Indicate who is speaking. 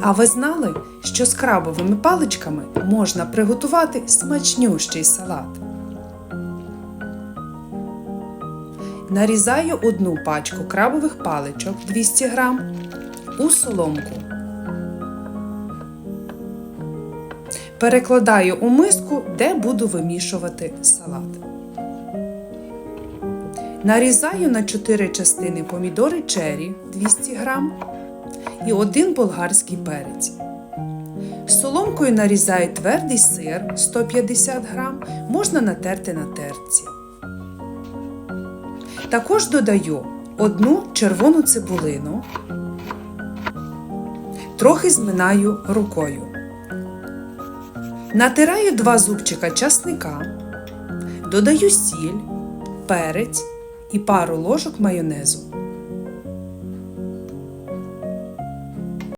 Speaker 1: А ви знали, що з крабовими паличками можна приготувати смачнющий салат? Нарізаю одну пачку крабових паличок 200 грам у соломку. Перекладаю у миску, де буду вимішувати салат. Нарізаю на 4 частини помідори чері 200 грам і один болгарський перець. Соломкою нарізаю твердий сир 150 грам, можна натерти на терці. Також додаю одну червону цибулину, трохи зминаю рукою. Натираю два зубчика часника, додаю сіль, перець і пару ложок майонезу.